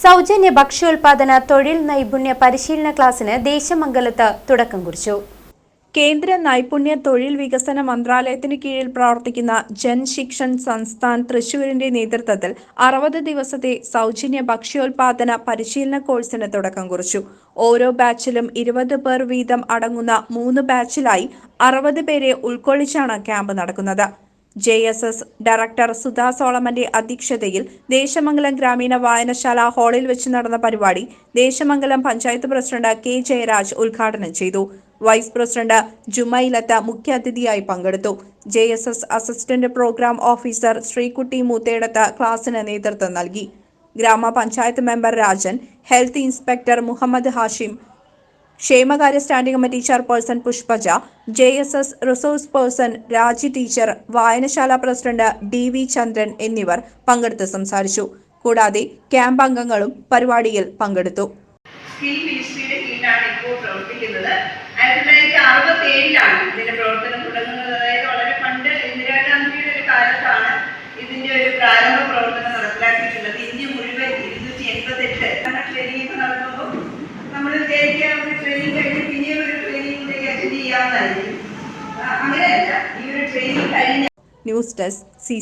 സൗജന്യ ഭക്ഷ്യോൽപാദന തൊഴിൽ നൈപുണ്യ പരിശീലന ക്ലാസ്സിന് ദേശമംഗലത്ത് തുടക്കം കുറിച്ചു. കേന്ദ്ര നൈപുണ്യ തൊഴിൽ വികസന മന്ത്രാലയത്തിന് കീഴിൽ പ്രവർത്തിക്കുന്ന ജൻ ശിക്ഷൻ സംസ്ഥാൻ തൃശൂരിന്റെ നേതൃത്വത്തിൽ അറുപത് ദിവസത്തെ സൗജന്യ ഭക്ഷ്യോൽപാദന പരിശീലന കോഴ്സിന് തുടക്കം കുറിച്ചു. ഓരോ ബാച്ചിലും ഇരുപത് പേർ വീതം അടങ്ങുന്ന മൂന്ന് ബാച്ചിലായി അറുപത് പേരെ ഉൾക്കൊള്ളിച്ചാണ് ക്യാമ്പ് നടക്കുന്നത്. J S S director Sudha സോളമന്റെ അധ്യക്ഷതയിൽ ദേശമംഗലം ഗ്രാമീണ വായനശാല ഹാളിൽ വെച്ച് നടന്ന പരിപാടി ദേശമംഗലം പഞ്ചായത്ത് പ്രസിഡന്റ് കെ ജയരാജ് ഉദ്ഘാടനം ചെയ്തു. വൈസ് പ്രസിഡന്റ് ജുമൈലത്ത മുഖ്യാതിഥിയായി പങ്കെടുത്തു. J S S assistant program officer Sreekutty Moothedath ക്ലാസിന് നേതൃത്വം നൽകി. ഗ്രാമപഞ്ചായത്ത് member Rajan health inspector Muhammad Hashim ക്ഷേമകാര്യ standing committee chairperson Pushpaja J S S resource person Raji teacher വായനശാല പ്രസിഡന്റ് ഡി വി ചന്ദ്രൻ എന്നിവർ പങ്കെടുത്ത് സംസാരിച്ചു. കൂടാതെ ക്യാമ്പ് അംഗങ്ങളും പരിപാടിയിൽ പങ്കെടുത്തു. സ്കിൽ ഇപ്പോൾ പ്രവർത്തിക്കുന്നത്. ആയിരത്തി തൊള്ളായിരത്തി അറുപത്തി ഏഴിലാണ് ഇതിന്റെ പ്രവർത്തനം ട്രെയിനിങ് കഴിഞ്ഞ് പിന്നെയും ഒരു ട്രെയിനിങ് കൂടി അറ്റൻഡ് ചെയ്യാവുന്നതായിരിക്കും. അങ്ങനെയല്ല ഈ ഒരു ട്രെയിനിങ് കഴിഞ്ഞ ന്യൂസ് ഡെസ്ക് സി